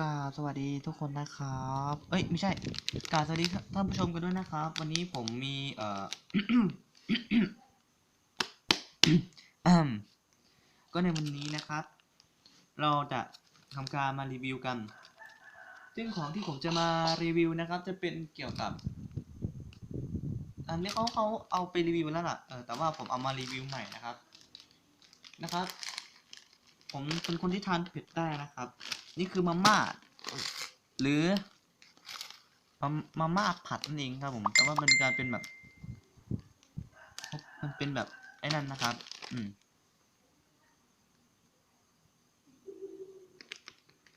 กาสวัสดีทุกคนนะครับ เอ้ยไม่ใช่กาสวัสดีท่านผู้ชมกันด้วยนะครับ วันนี้ผมมีเอ่อก็ในวันนี้นะครับ เราจะทำการมารีวิวกัน ซึ่งของที่ผมจะมารีวิวนะครับ จะเป็นเกี่ยวกับ อันนี้เขาเขาเอาไปรีวิวแล้วล่ะ เออแต่ว่าผมเอามารีวิวใหม่นะครับ นะครับ ผมเป็นคนที่ทานเผ็ดได้นะครับ นี่คือมาม่าหรือมามาม่าผัดนั่นเองครับผม แต่ว่ามันการเป็นแบบ มันเป็นแบบไอ้นั่นนะครับ อืม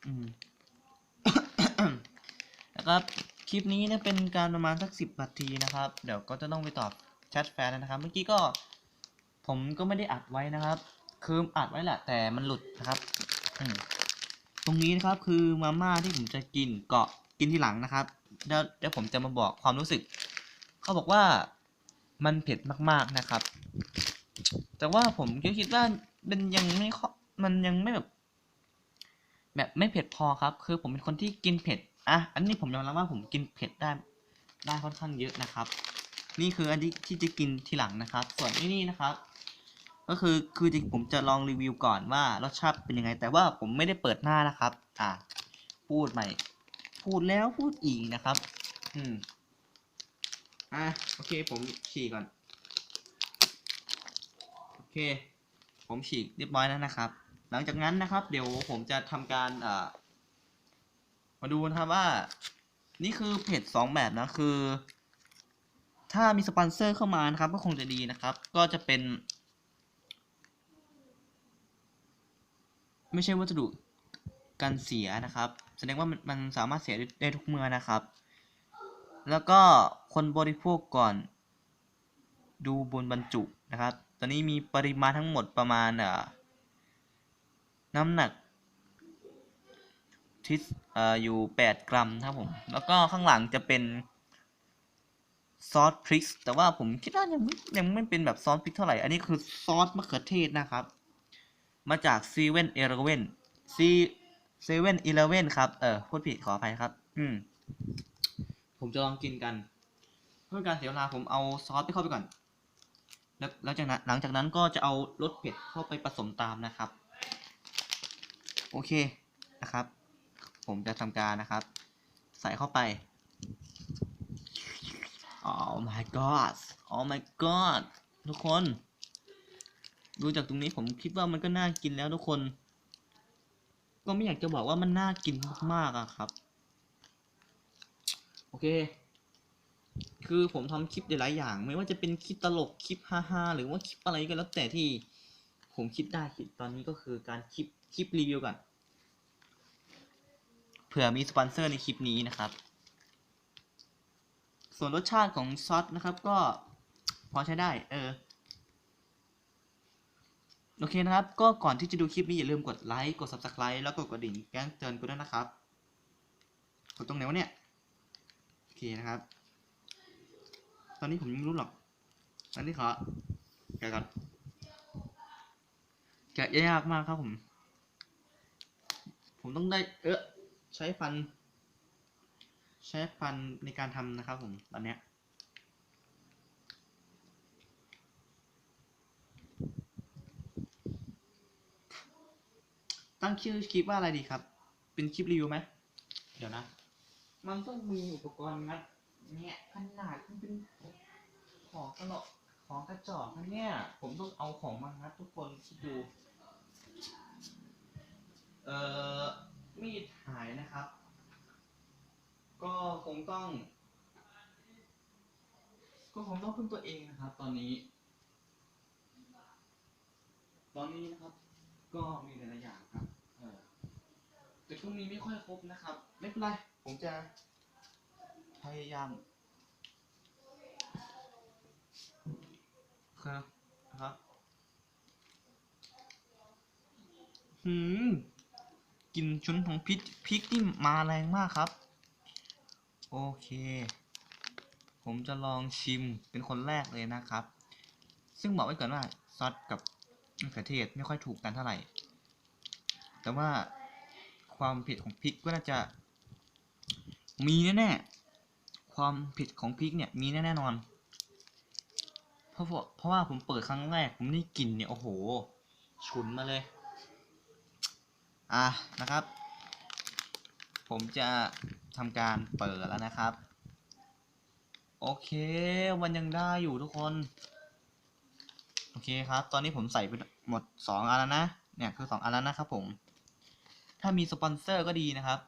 อืมนะครับคลิปนี้เนี่ยเป็นการประมาณสักสิบนาทีนะครับ เดี๋ยวก็จะต้องไปตอบแชทแฟนนะครับ เมื่อกี้ก็ผมก็ไม่ได้อัดไว้นะครับ คืออัดไว้แหละแต่มันหลุดนะครับตรงนี้นะครับคือมาม่าที่ผมจะกินเกาะกินที่หลังนะครับแล้วเดี๋ยวผมจะมาบอกความรู้สึก เขาบอกว่ามันเผ็ดมากๆนะครับ แต่ว่าผมก็คิดว่ามันยังไม่ค่อยมันยังไม่แบบ แบบไม่เผ็ดพอครับ คือผมเป็นคนที่กินเผ็ดอะอันนี้ผมยอมรับว่าผมกินเผ็ดได้ได้ค่อนข้างเยอะนะครับ นี่คืออันที่ที่จะกินทีหลังนะครับ ส่วนนี่นะครับ ก็คือคือจริงผมจะลองรีวิวก่อนว่ารสชาติเป็นยังไง แต่ว่าผมไม่ได้เปิดหน้านะครับ อ่า พูดใหม่ พูดแล้วพูดอีกนะครับ อืม อะโอเค ผมฉีกก่อน โอเค ผมฉีกเรียบร้อยแล้วนะครับ หลังจากนั้นนะครับ เดี๋ยวผมจะทำการอ่ามาดูนะครับว่า นี่คือเพจสองแบบนะคือ ถ้ามีสปอนเซอร์เข้ามานะครับ ก็คงจะดีนะครับ ก็จะเป็น ไม่ใช่วัสดุกันเสียนะครับ แสดงว่ามันมันสามารถเสียได้ไดทุกเมื่อนะครับ แล้วก็คนบริโภคก่อน ดูบนบรรจุนะครับ ตอนนี้มีปริมาณทั้งหมดประมาณน้ำหนักที่เอ่อยู่ 8 กรัมนะครับผม แล้วก็ข้างหลังจะเป็นซอสพริก แต่ว่าผมคิดว่ายังไม่ยังไม่เป็นแบบซอสพริกเท่าไหร่ อันนี้คือซอสมะเขือเทศนะครับ มาจากซีเว่นเอเลเว่นซีเซเว่นอีเลเว่นครับ เออพูดผิดขออภัยครับ อืม ผมจะลองกินกัน เพื่อการเสียเวลาผมเอาซอสไปเข้าไปก่อน แล้วหลังจากนั้นหลังจากนั้นก็จะเอารสเผ็ดเข้าไปผสมตามนะครับ โอเคนะครับ ผมจะทำการนะครับ ใส่เข้าไป Oh my god Oh my god ทุกคน ดูจากตรงนี้ผมคิดว่ามันก็น่ากินแล้วทุกคน ก็ไม่อยากจะบอกว่ามันน่ากินมากๆอะครับ โอเค คือผมทำคลิปหลายอย่าง ไม่ว่าจะเป็นคลิปตลกคลิปฮาๆหรือว่าคลิปอะไรก็แล้วแต่ที่ผมคิดได้คิดตอนนี้ก็คือการคลิปคลิปรีวิวก่อนเผื่อมีสปอนเซอร์ในคลิปนี้นะครับ ส่วนรสชาติของซอสนะครับก็พอใช้ได้ เออ โอเคนะครับ ก็ก่อนที่จะดูคลิปนี้อย่าลืมกดไลค์ กด subscribe แล้วกดกระดิ่งแจ้งเตือนกูด้วยนะครับ กดตรงไหนวะเนี่ย โอเคนะครับ ตอนนี้ผมยังไม่รู้หรอก ตอนนี้ขอแกะก่อนแกะยากมากครับผม ผมต้องได้ เออใช้ฟัน ใช้ฟันในการทำนะครับผมตอนเนี้ย ตั้งชื่อคลิปว่าอะไรดีครับ เป็นคลิปรีวิวไหมเดี๋ยวนะ มันต้องมีอุปกรณ์งัดเนี่ยขนาดมันเป็นของตลกของกระจอกนะเนี่ย ผมต้องเอาของมางัดทุกคนคิดดู เอ่อ มีดหายนะครับ ก็คงต้อง ก็คงต้องพึ่งตัวเองนะครับ ตอนนี้ ตอนนี้นะครับ ก็มีหลายๆอย่างครับเออแต่ช่วงนี้ไม่ค่อยครบนะครับ ไม่เป็นไร ผมจะ พยายาม ครับครับหืมกลินชุนของพริกพริกนี่มาแรงมากครับ โอเค ผมจะลองชิมเป็นคนแรกเลยนะครับ ซึ่งบอกไว้ก่อนว่าซอสกับ มะเขือเทศไม่ค่อยถูกกันเท่าไหร่ แต่ว่าความเผ็ดของพริกก็น่าจะ มีแน่ๆ ความเผ็ดของพริกเนี่ยมีแน่ๆนอน เพราะเพราะว่าผมเปิดครั้งแรกผมได้กลิ่นเนี่ยโอ้โห ฉุนมาเลย อะนะครับ ผมจะทำการเปิดแล้วนะครับ โอเคมันยังได้อยู่ทุกคน อเคครับ ตอนนี้ผมใส่ไปหมดสองอันแล้วนะ เนี่ยคือสองอันแล้วนะครับผม ถ้ามีสปอนเซอร์ก็ดีนะครับ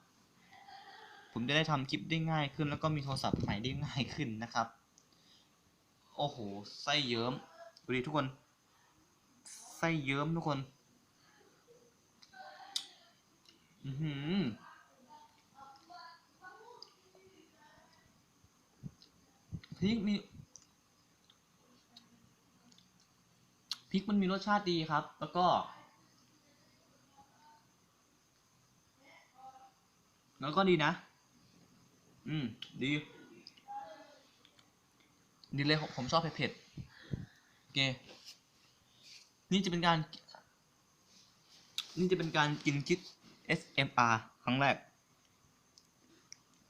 ผมจะได้ทำคลิปได้ง่ายขึ้น แล้วก็มีโทรศัพท์ใหม่ได้ง่ายขึ้นนะครับ โอ้โห ไส้เยิ้ม ดูดิทุกคน ไส้เยิ้มทุกคน อือหือพริกมี พริกมันมีรสชาติดีครับ แล้วก็ แล้วก็ดีนะ อืม ดี ดีเลยผมชอบเผ็ดๆโอเค นี่จะเป็นการ นี่จะเป็นการกินคิด SMR ครั้งแรก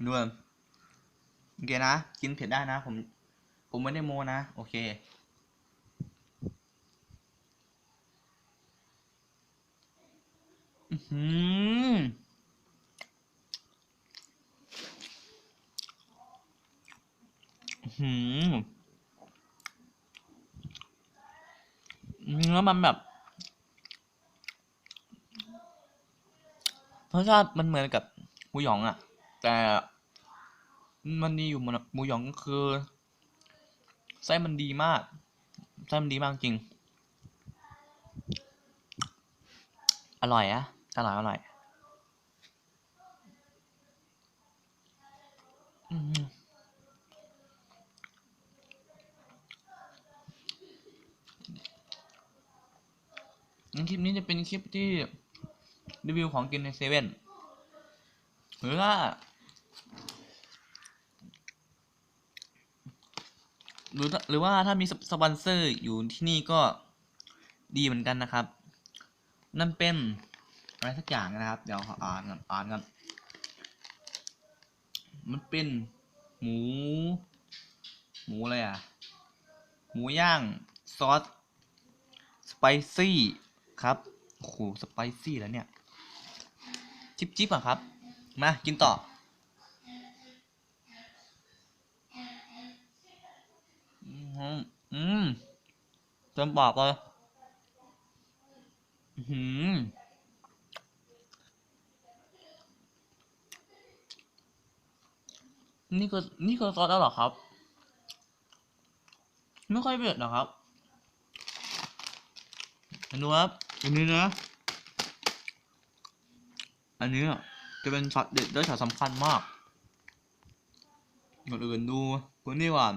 ดูกันโอเคนะ กินเผ็ดได้นะ ผม ผมไม่ได้โมนะ โอเค อือหืออื้อหือเนื้อมันแบบรสชาติมันเหมือนกับหมูหยองอะแต่มันดีอยู่มันหมูหยองก็คือไส้มันดีมากไส้มันดีมากจริง อร่อยอะ อร่อยอร่อยอืมคลิปนี้จะเป็นคลิปที่รีวิวของกินในเซเว่นหรือว่าหรือหรือว่าถ้ามีสปอนเซอร์อยู่ที่นี่ก็ดีเหมือนกันนะครับ นั่นเป็น อะไรสักอย่างนะครับ เดี๋ยวอ่านก่อนอ่านก่อนมันเป็นหมู หมูอะไรอะ หมูย่างซอสสไปซี่ครับโอ้โหสไปซี่แล้วเนี่ย จิบจิบอะครับ มา กินต่ออืมเต็มปากเลยอื้อหือ นี่คือนี่คือซอสแล้วหรอครับ ไม่ค่อยเผ็ดนะครับดูครับอันนี้นะ อันนี้อะจะเป็นช็อตเด็ดและช็อตสำคัญมากก่อนอื่นดูพื้นที่ก่อน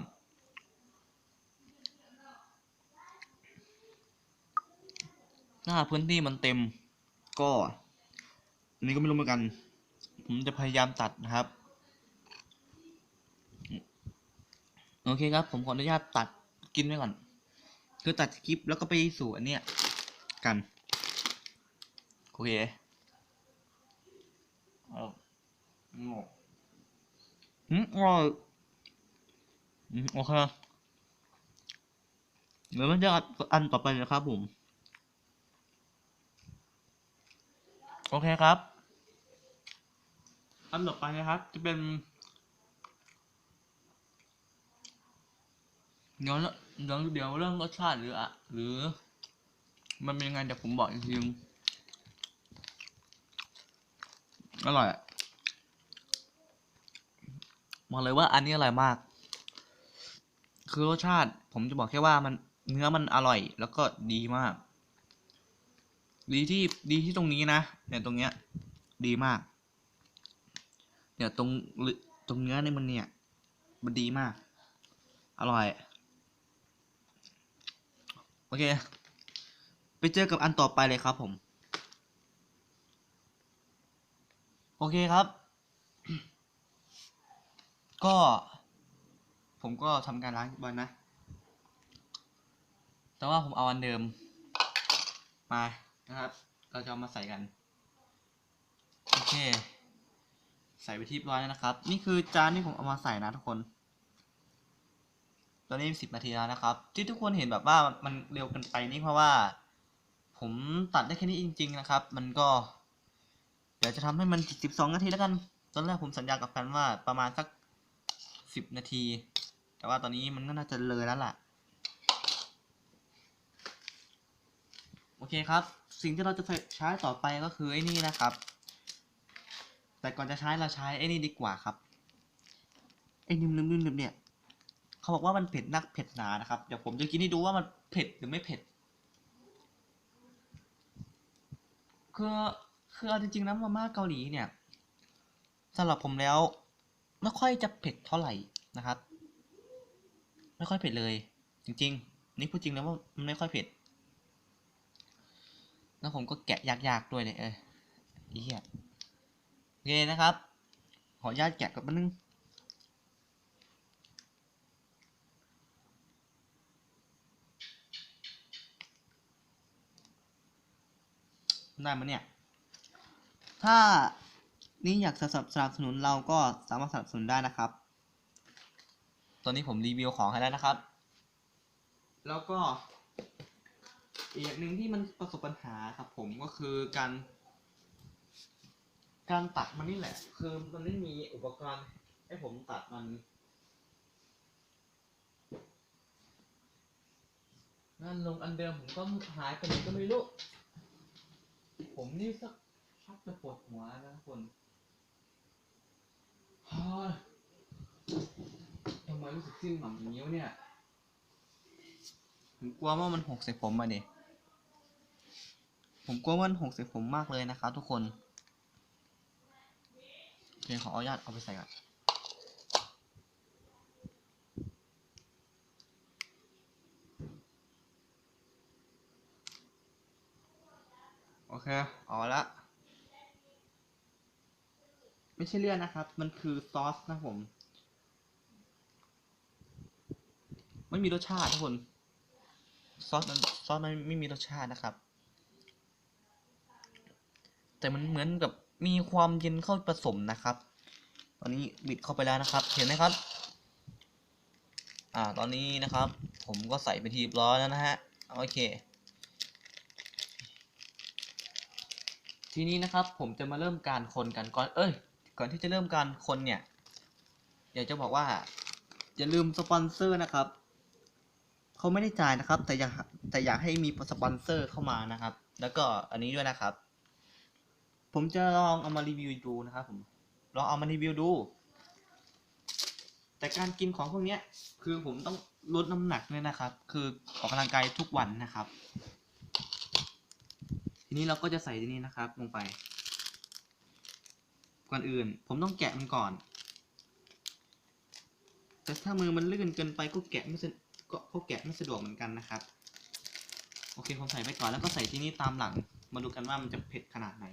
ถ้าพื้นที่มันเต็มก็ อันนี้ก็ไม่รู้เหมือนกัน ผมจะพยายามตัดนะครับ โอเคครับ ผมขออนุญาตตัดกินไว้ก่อน คือตัดคลิปแล้วก็ไปสู่อันเนี้ยกัน โอเคเอาง่อืมอร่อยอืมโอเคเดี๋ยวมันจะอันต่อไปนะครับผม โอเคครับ อันต่อไปนะครับ จะเป็น เดี๋ยวเดี๋ยวเดี๋ยวเรื่องรสชาติหรืออะหรือ มันเป็นยังไงเดี๋ยวผมบอกอีกทีนึงอร่อยอะบอกเลยว่าอันนี้อร่อยมาก คือรสชาติผมจะบอกแค่ว่ามันเนื้อมันอร่อย แล้วก็ดีมาก ดีที่ดีที่ตรงนี้นะเนี่ยตรงเนี้ย ดีมาก เนี่ยตรงตรงเนื้อเนี่ยมันเนี่ย มันดีมาก อร่อย เค ไปเจอกับอันต่อไปเลยครับผม โอเคครับ ก็ ผมก็ทำการล้างบอลนะ แต่ว่าผมเอาอันเดิม มานะครับ เราจะามาใส่กัน โอเค ใส่ไปที่รียบร้อยแล้วนะครับ นี่คือจานที่ผมเอามาใส่นะทุกคน ตอนนี้สิบนาทีแล้วนะครับ ที่ทุกคนเห็นแบบว่ามันเร็วเกินไปนี่เพราะว่า ผมตัดได้แค่นี้จริง ๆ นะครับ มันก็ เดี๋ยวจะทำให้มันสิบสองนาทีแล้วกัน ตอนแรกผมสัญญากับแฟนว่าประมาณสักสิบนาที แต่ว่าตอนนี้มันก็น่าจะเลยแล้วล่ะ โอเคครับ สิ่งที่เราจะใช้ต่อไปก็คือไอ้นี่นะครับ แต่ก่อนจะใช้เราใช้ไอ้นี่ดีกว่าครับไอ้นิ่มๆๆเนี่ย เขาบอกว่ามันเผ็ดนักเผ็ดหนานะครับ เดี๋ยวผมจะกินให้ดูว่ามันเผ็ดหรือไม่เผ็ด คือคือเอาจริงๆนะมาม่าเกาหลีเนี่ยสำหรับผมแล้ว ไม่ค่อยจะเผ็ดเท่าไหร่นะครับ ไม่ค่อยเผ็ดเลย จริง ๆ นี่พูดจริงนะว่ามันไม่ค่อยเผ็ด แล้วผมก็แกะยากๆด้วยเนี่ยเออไอ้เหี้ยโอเคนะครับ ขออนุญาตแกะกับมันนึง ได้มั้ยเนี่ย ถ้านี่อยากสนับสนับสนุนเราก็สามารถสนับสนุนได้นะครับ ตอนนี้ผมรีวิวของให้แล้วนะครับ แล้วก็อีกอย่างหนึ่งที่มันประสบปัญหาครับผมก็คือการ การตัดมันนี่แหละ คือมันไม่มีอุปกรณ์ให้ผมตัดมันนั่นลงอันเดิมผมก็หายไปไหนก็ไม่รู้ ผมนี่สักชักจะปวดหัวนะคนฮ่าทำไมรู้สึกซิ่งหม่ำอย่างนี้วะเนี่ย ผมกลัวว่ามันหกใส่ผมมาดิ ผมกลัวว่ามันหกใส่ผมมากเลยนะครับทุกคนโอเคขออนุญาตเอาไปใส่ก่อน อเคเอาละ ไม่ใช่เลือดนะครับ มันคือซอสนะผม ไม่มีรสชาติทุกคน ซอสมันซอสมันไม่มีรสชาตินะครับ แต่มันเหมือนกับมีความเย็นเข้าผสมนะครับ ตอนนี้บิดเข้าไปแล้วนะครับ เห็นไหมครับ อ่า ตอนนี้นะครับ ผมก็ใส่ไปทีบร้อยแล้วนะฮะ โอเค ทีนี้นะครับผมจะมาเริ่มการคนกันก่อนเอ้ย ก่อนที่จะเริ่มการคนเนี่ยอยากจะบอกว่าอย่าลืมสปอนเซอร์นะครับเขาไม่ได้จ่ายนะครับ แต่อยากแต่อยากให้มีสปอนเซอร์เข้ามานะครับ แล้วก็อันนี้ด้วยนะครับ ผมจะลองเอามารีวิวดูนะครับผมลองเอามารีวิวดู แต่การกินของพวกนี้คือผมต้องลดน้ำหนักเลยนะครับ คือออกกำลังกายทุกวันนะครับ นี้เราก็จะใส่ที่นี่นะครับลงไป ก่อนอื่นผมต้องแกะมันก่อน แต่ถ้ามือมันลื่นเกินไปก็แกะไม่สะก็ก็แกะไม่สะดวกเหมือนกันนะครับ โอเคผมใส่ไปก่อนแล้วก็ใส่ที่นี่ตามหลัง มาดูกันว่ามันจะเผ็ดขนาดไหน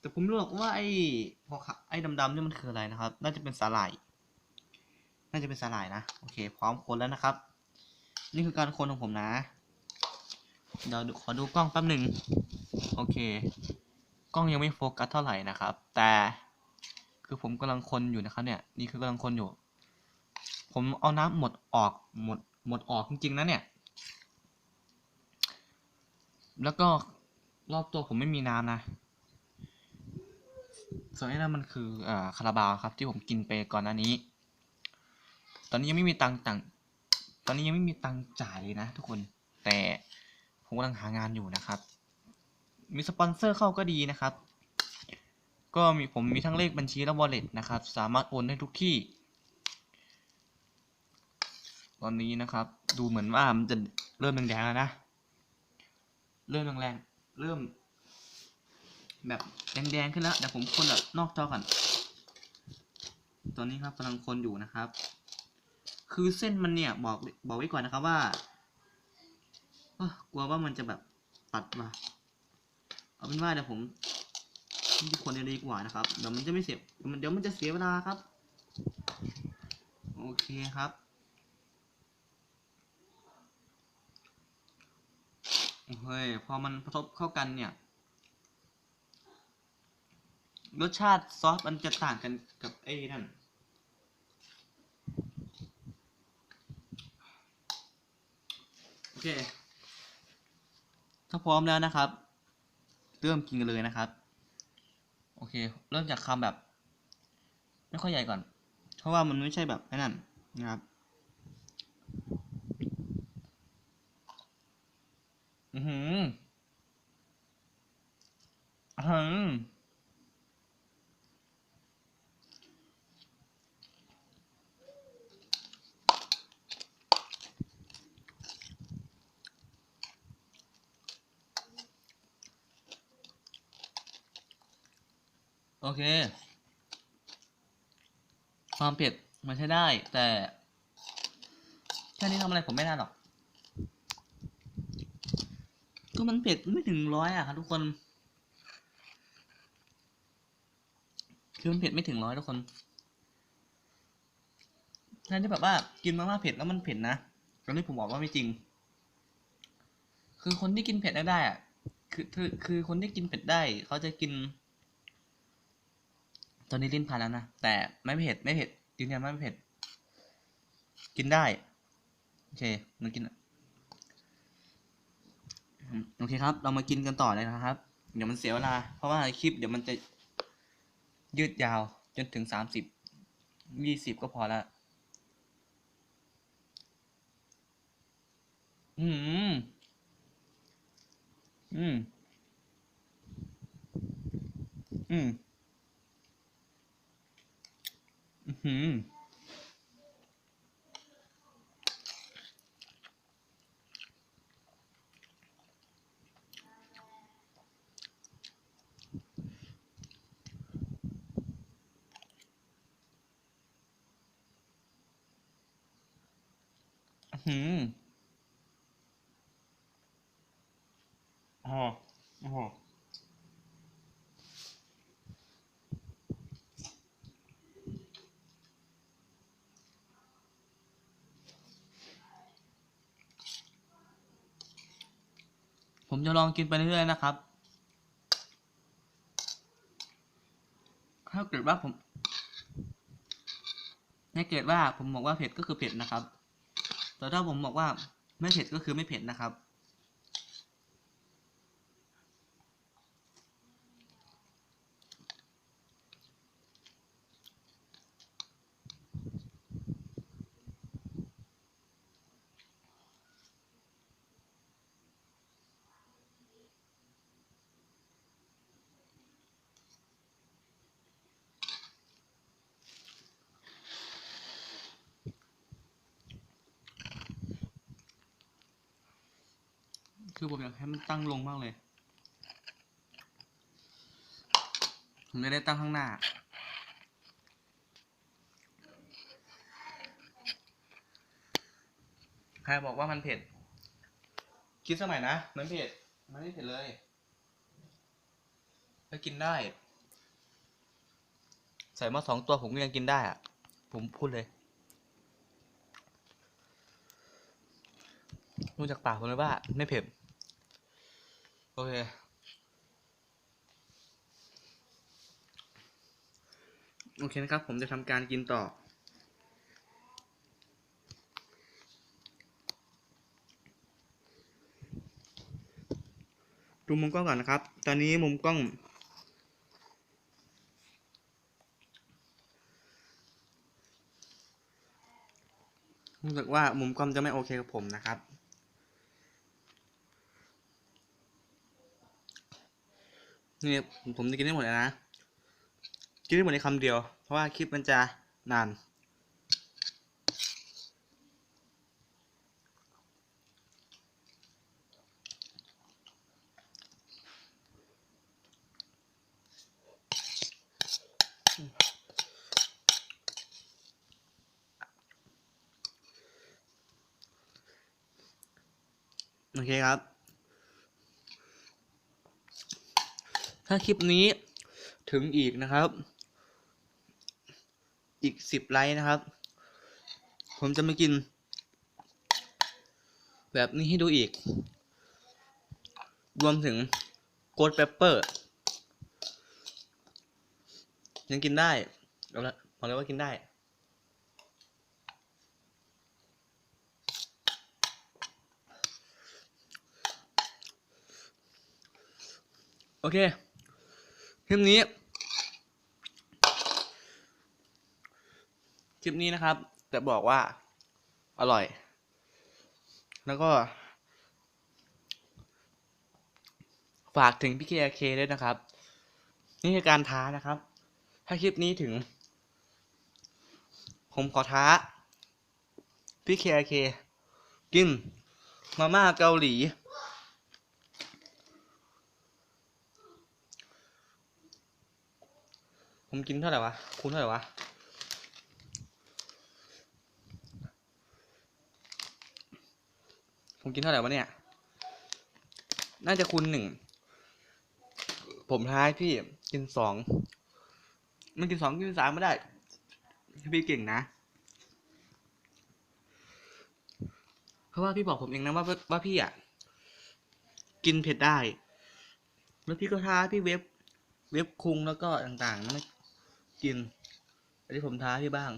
แต่ผมรู้หรอกว่าไอ้พอขะไอ้ดำๆนี่มันคืออะไรนะครับ น่าจะเป็นสาหร่าย น่าจะเป็นสาหร่ายนะ โอเค พร้อมคนแล้วนะครับ นี่คือการคนของผมนะ เดี๋ยวดูขอดูกล้องแป๊บหนึ่งโอเค กล้องยังไม่โฟกัสเท่าไหร่นะครับ แต่คือผมกำลังคนอยู่นะครับเนี่ย นี่คือกำลังคนอยู่ ผมเอาน้ำหมดออกหมดหมดออกจริงๆนะเนี่ย แล้วก็รอบตัวผมไม่มีน้ำนะส่วนนี้นะมันคืออ่อคาราบาวครับ ที่ผมกินไปก่อนหน้านี้ ตอนนี้ยังไม่มีตังค์ตังตอนนี้ยังไม่มีตังค์จ่ายเลยนะทุกคน แต่ ผมกำลังหางานอยู่นะครับ มีสปอนเซอร์เข้าก็ดีนะครับ ก็มีผมมีทั้งเลขบัญชีและ wallet นะครับ สามารถโอนได้ทุกที่ ตอนนี้นะครับ ดูเหมือนว่ามันจะเริ่มแดงๆแล้วนะ เริ่มแรงๆเริ่ม แบบแดงๆขึ้นแล้วเดี๋ยวผมคนแบบนอกจอก่อนตอนนี้ครับกำลังคนอยู่นะครับ คือเส้นมันเนี่ยบอกบอกไว้ก่อนนะครับว่า กลัวว่ามันจะแบบตัดมา เอาเป็นว่าเดี๋ยวผมที่คนเดียวดีกว่านะครับ เดี๋ยวมันจะไม่เสียเดี๋ยวมันเดี๋ยวมันจะเสียเวลาครับ โอเคครับเฮ้ยพอมันผสมเข้ากันเนี่ย รสชาติซอสมันจะต่างกันกับไอ้นั่นโอเค ถ้าพร้อมแล้วนะครับ เริ่มกินกันเลยนะครับ โอเค เริ่มจากคำแบบ ไม่ค่อยใหญ่ก่อน เพราะว่ามันไม่ใช่แบบไอ้นั่นนะครับอือหืออือหือ โอเค ความเผ็ดมันใช้ได้ แต่แค่นี้ทำอะไรผมไม่ได้หรอก ก็มันเผ็ดไม่ถึงร้อยอะครับทุกคน คือมันเผ็ดไม่ถึงร้อยทุกคนแทนที่แบบว่ากินมาม่าเผ็ดแล้วมันเผ็ดนะตอนนี้ผมบอกว่าไม่จริง คือคนที่กินเผ็ดได้ได้อะคือคือคือคนที่กินเผ็ดได้ เขาจะกิน ตอนนี้ลิ้นพันแล้วนะ แต่ไม่เผ็ดไม่เผ็ดยืนยันว่าไม่เผ็ด กินได้ โอเคมันกินโอเคครับ เรามากินกันต่อเลยนะครับ เดี๋ยวมันเสียเวลา เพราะว่าคลิปเดี๋ยวมันจะยืดยาวจนถึงสามสิบยี่สิบก็พอละอืม อืม อืม อือหืออื้อหืออ๋อ ผมจะลองกินไปเรื่อยๆนะครับ ถ้าเกิดว่าผมถ้าเกิดว่าผมบอกว่าเผ็ดก็คือเผ็ดนะครับ แต่ถ้าผมบอกว่าไม่เผ็ดก็คือไม่เผ็ดนะครับ คือผมอยากให้มันตั้งลงมากเลย ผมจะได้ตั้งข้างหน้า ใครบอกว่ามันเผ็ด คิดสมัยนะ มันเผ็ด มันไม่เผ็ดเลยก็กินได้ ใส่มาสองตัวผมก็ยังกินได้อะผมพูดเลยรู้จากปากผมเลยว่าไม่เผ็ด โอเค โอเคนะครับ ผมจะทำการกินต่อดูมุมกล้องก่อนนะครับ ตอนนี้มุมกล้อง รู้สึกว่ามุมกล้องจะไม่โอเคกับผมนะครับ นี่ผมจะกินได้หมดเลยนะ กินได้หมดในคำเดียว เพราะว่าคลิปมันจะนานโอเคครับ ถ้าคลิปนี้ถึงอีกนะครับ อีกสิบไลค์นะครับ ผมจะมากิน แบบนี้ให้ดูอีก รวมถึงโกดเปปเปอร์ ยังกินได้เอาละบอกเลยว่ากินได้โอเค คลิปนี้ คลิปนี้นะครับ จะบอกว่า อร่อย แล้วก็ ฝากถึงพี่เคเคด้วยนะครับ นี่คือการท้านะครับ ถ้าคลิปนี้ถึง ผมขอท้า พี่เคเคกินมาม่าเกาหลี ผมกินเท่าไหร่วะคุณเท่าไหร่วะ ผมกินเท่าไหร่วะเนี่ย น่าจะคูณหนึ่ง ผมท้ายพี่กินสอง มันกินสองกินสามไม่ได้ พี่เก่งนะ เพราะว่าพี่บอกผมเองนะว่าว่าพี่อะ กินเผ็ดได้ แล้วพี่ก็ท้าพี่เว็บเว็บคุงแล้วก็ต่างๆไม่ กินอันนี้ผมท้าพี่บ้าง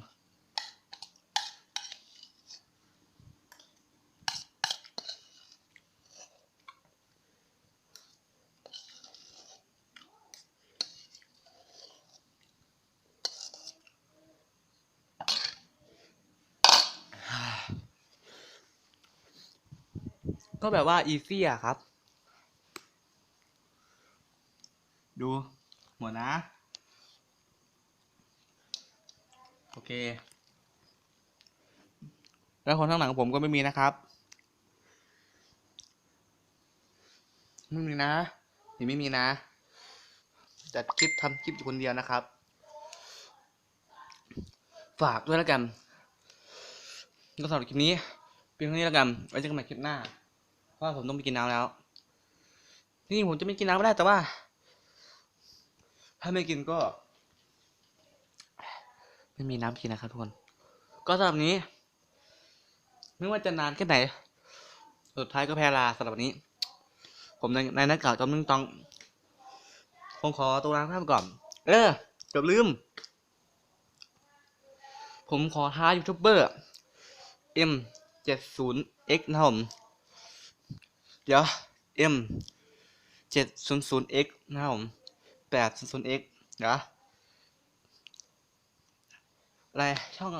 ก็แบบว่าอีซี่อะครับ ดู หมดนะ โอเค แล้วคนข้างหลังผมก็ไม่มีนะครับ ไม่มีนะนี่ไม่มีนะ จัดคลิปทำคลิปอยู่คนเดียวนะครับ ฝากด้วยแล้วกัน ก็สำหรับคลิปนี้เพียงเท่านี้แล้วกัน ไว้เจอกันใหม่คลิปหน้า เพราะผมต้องไปกินน้ำแล้วนี่ผมจะไม่กินน้ำไม่ได้แต่ว่า ถ้าไม่กินก็ ไม่มีน้ำกินนะครับทุกคน ก็สำหรับนี้ ไม่ว่าจะนานแค่ไหน สุดท้ายก็แพ้ลาสำหรับวันนี้ ผมในในนักข่าวจอมนึงต้องคงขอตัวลาท่านก่อน เออเกือบลืม ผมขอท้ายูทูบเบอร์ M 7 0 X นะผม เดี๋ยว M 7 0 0 X นะผม8 0 0 X เดี๋ยว อะไรช่อง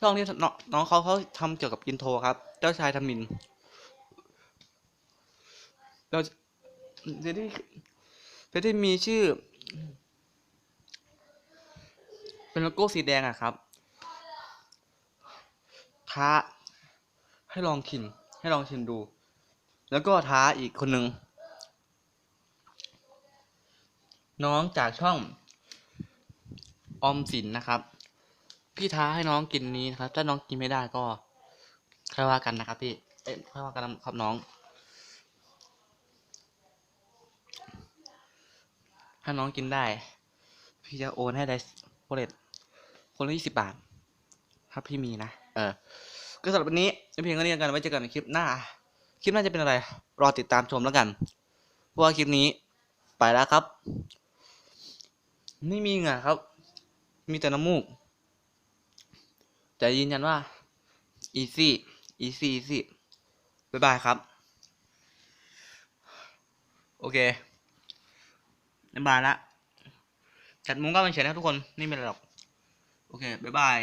ช่องนี้น้องน้องเขาเขาทำเกี่ยวกับอินโทรครับ เจ้าชายทมินเราจะได้จะได้มีชื่อ เป็นโลโก้สีแดงอะครับท้าให้ลองชิมให้ลองชิมดู แล้วก็ท้าอีกคนหนึ่งน้องจากช่องออมสินนะครับ พี่ท้าให้น้องกินนี้นะครับ ถ้าน้องกินไม่ได้ก็ค่อยว่ากันนะครับ พี่ เอ้ยค่อยว่ากันครับน้อง ถ้าน้องกินได้ พี่จะโอนให้ได้โปรเลตคนละยี่สิบบาทถ้าพี่มีนะ เออ ก็สำหรับวันนี้เพียงเท่นี้แล้วกัน ไว้เจอกันในคลิปหน้า คลิปหน้าจะเป็นอะไร รอติดตามชมแล้วกัน เพราะว่าคลิปนี้ไปแล้วครับ ไม่มีเหงื่อครับ มีแต่น้ำมูก แต่ยืนยันว่า easy easy easy บ๊ายบายครับ โอเคบ๊ายบายละจัดมุ้งก็เป็นเฉยนะทุกคน ไม่มีอะไรหรอก โอเคบ๊ายบาย